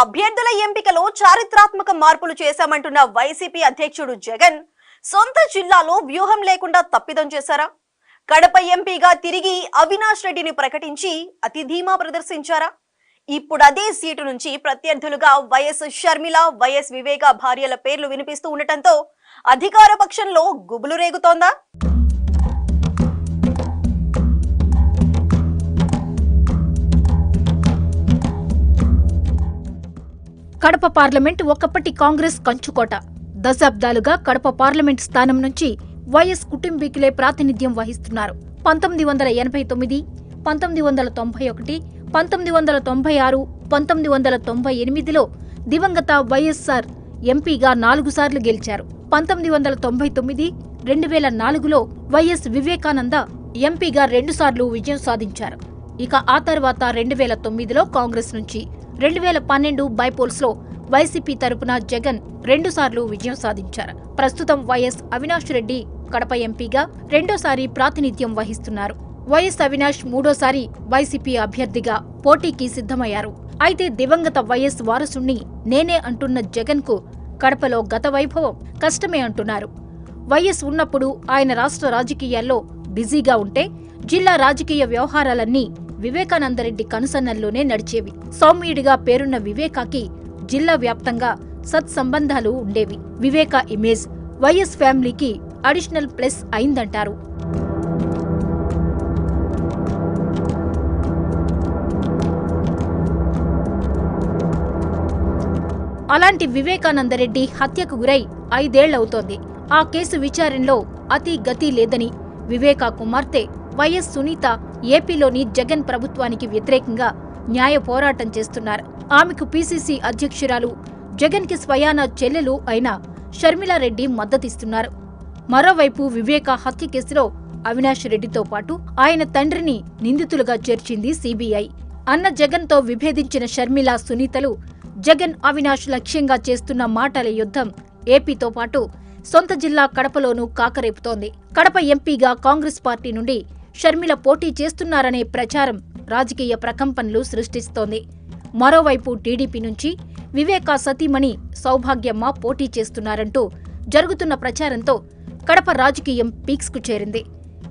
అభ్యర్థుల ఎంపికలో చారిత్రాత్మక మార్పులు చేశామంటున్న వైసీపీ అధ్యక్షుడు జగన్ సొంత జిల్లాలో వ్యూహం లేకుండా తప్పిదం చేశారా? కడప ఎంపీగా తిరిగి అవినాష్ రెడ్డిని ప్రకటించి అతి ధీమా ప్రదర్శించారా? ఇప్పుడు అదే సీటు నుంచి ప్రత్యర్థులుగా వైఎస్ షర్మిల వైఎస్ వివేక భార్యల పేర్లు వినిపిస్తూ ఉండటంతో అధికార పక్షంలో గుబులు రేగుతోందా? కడప పార్లమెంట్ ఒకప్పటి కాంగ్రెస్ కంచుకోట. దశాబ్దాలుగా కడప పార్లమెంట్ స్థానం నుంచి వైఎస్ కుటుంబీకులే ప్రాతినిధ్యం వహిస్తున్నారు. పంతొమ్మిది వందల ఎనభై తొమ్మిది పంతొమ్మిది వందల తొంభై ఒకటి పంతొమ్మిది వందల తొంభై ఆరు పంతొమ్మిది వందల తొంభై ఎనిమిదిలో దివంగత వైఎస్ఆర్ ఎంపీగా నాలుగు సార్లు గెలిచారు. పంతొమ్మిది వందల తొంభై తొమ్మిది రెండు వేల నాలుగులో వైఎస్ వివేకానంద ఎంపీగా రెండుసార్లు విజయం సాధించారు. ఇక ఆ తర్వాత రెండు వేల తొమ్మిదిలో కాంగ్రెస్ నుంచి రెండు వేల పన్నెండు బైపోల్స్లో వైసీపీ తరపున జగన్ రెండుసార్లు విజయం సాధించారు. ప్రస్తుతం వైఎస్ అవినాష్ రెడ్డి కడప ఎంపీగా రెండోసారి ప్రాతినిధ్యం వహిస్తున్నారు. వైఎస్ అవినాష్ మూడోసారి వైసీపీ అభ్యర్థిగా పోటీకి సిద్ధమయ్యారు. అయితే దివంగత వైఎస్ వారసుణ్ణి నేనే అంటున్న జగన్కు కడపలో గత వైభవం కష్టమే అంటున్నారు. వైఎస్ ఉన్నప్పుడు ఆయన రాష్ట్ర రాజకీయాల్లో బిజీగా ఉంటే జిల్లా రాజకీయ వ్యవహారాలన్నీ వివేకానందరెడ్డి కనుసన్నల్లోనే నడిచేవి. సౌమ్యుడిగా పేరున్న వివేకాకి జిల్లా వ్యాప్తంగా సత్సంబంధాలు ఉండేవి. వివేక ఇమేజ్ వైఎస్ ఫ్యామిలీకి అడిషనల్ ప్లస్ అయిందంటారు. అలాంటి వివేకానందరెడ్డి హత్యకు గురై ఐదేళ్ళవుతోంది. ఆ కేసు విచారణలో అతి గతి లేదని వివేకా కుమార్తె వైఎస్ సునీత ఏపీలోని జగన్ ప్రభుత్వానికి వ్యతిరేకంగా న్యాయ పోరాటం చేస్తున్నారు. ఆమెకు పీసీసీ అధ్యక్షురాలు జగన్కి స్వయాన చెల్లెలు అయిన షర్మిలారెడ్డి మద్దతిస్తున్నారు. మరోవైపు వివేక హత్య కేసులో అవినాష్ రెడ్డితో పాటు ఆయన తండ్రిని నిందితులుగా చేర్చింది సీబీఐ. అన్న జగన్తో విభేదించిన షర్మిల సునీతలు జగన్ అవినాష్ లక్ష్యంగా చేస్తున్న మాటల యుద్ధం ఏపీతో పాటు సొంత జిల్లా కడపలోనూ కాకరేపుతోంది. కడప ఎంపీగా కాంగ్రెస్ పార్టీ నుండి షర్మిల పోటీ చేస్తున్నారనే ప్రచారం రాజకీయ ప్రకంపనలు సృష్టిస్తోంది. మరోవైపు టీడీపీ నుంచి వివేకా సతీమణి సౌభాగ్యమ్మ పోటీ చేస్తున్నారంటూ జరుగుతున్న ప్రచారంతో కడప రాజకీయం పీక్స్కు చేరింది.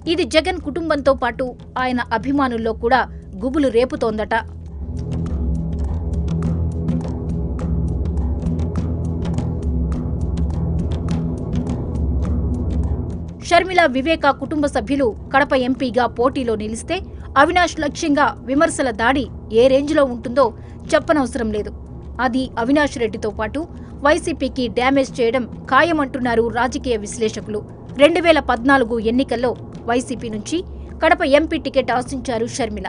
ఇది జగన్ కుటుంబంతో పాటు ఆయన అభిమానుల్లో కూడా గుబులు రేపుతోందట. షర్మిల వివేక కుటుంబ సభ్యులు కడప ఎంపీగా పోటీలో నిలిస్తే అవినాష్ లక్ష్యంగా విమర్శల దాడి ఏ రేంజ్లో ఉంటుందో చెప్పనవసరం లేదు. అది అవినాష్ రెడ్డితో పాటు వైసీపీకి డ్యామేజ్ చేయడం ఖాయమంటున్నారు రాజకీయ విశ్లేషకులు. రెండు వేల పద్నాలుగు ఎన్నికల్లో వైసీపీ నుంచి కడప ఎంపీ టికెట్ ఆశించారు షర్మిల.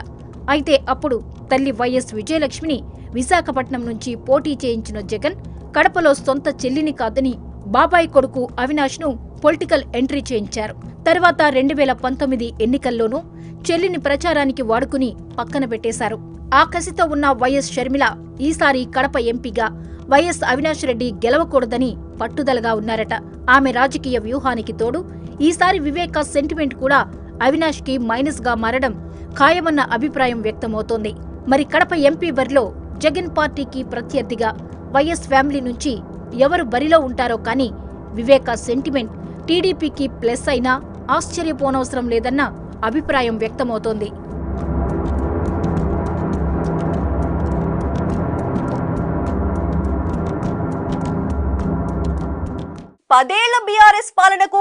అయితే అప్పుడు తల్లి వైఎస్ విజయలక్ష్మిని విశాఖపట్నం నుంచి పోటీ చేయించిన జగన్ కడపలో సొంత చెల్లిని కాదని బాబాయ్ కొడుకు అవినాష్ను పొలిటికల్ ఎంట్రీ చేయించారు. తర్వాత రెండు వేల పంతొమ్మిది ఎన్నికల్లోనూ చెల్లిని ప్రచారానికి వాడుకుని పక్కన పెట్టేశారు. ఆ కసితో ఉన్న వైఎస్ షర్మిల ఈసారి కడప ఎంపీగా వైఎస్ అవినాష్ రెడ్డి గెలవకూడదని పట్టుదలగా ఉన్నారట. ఆమె రాజకీయ వ్యూహానికి తోడు ఈసారి వివేక సెంటిమెంట్ కూడా అవినాష్కి మైనస్గా మారడం ఖాయమన్న అభిప్రాయం వ్యక్తమవుతోంది. మరి కడప ఎంపీ బరిలో జగన్ పార్టీకి ప్రత్యర్థిగా వైఎస్ ఫ్యామిలీ నుంచి ఎవరు బరిలో ఉంటారో కానీ వివేక సెంటిమెంట్ టీడీపీకి ప్లస్ అయినా ఆశ్చర్యపోనవసరం లేదన్న అభిప్రాయం వ్యక్తమవుతోంది. పదేళ్ళ బీఆర్ఎస్ పాలనకు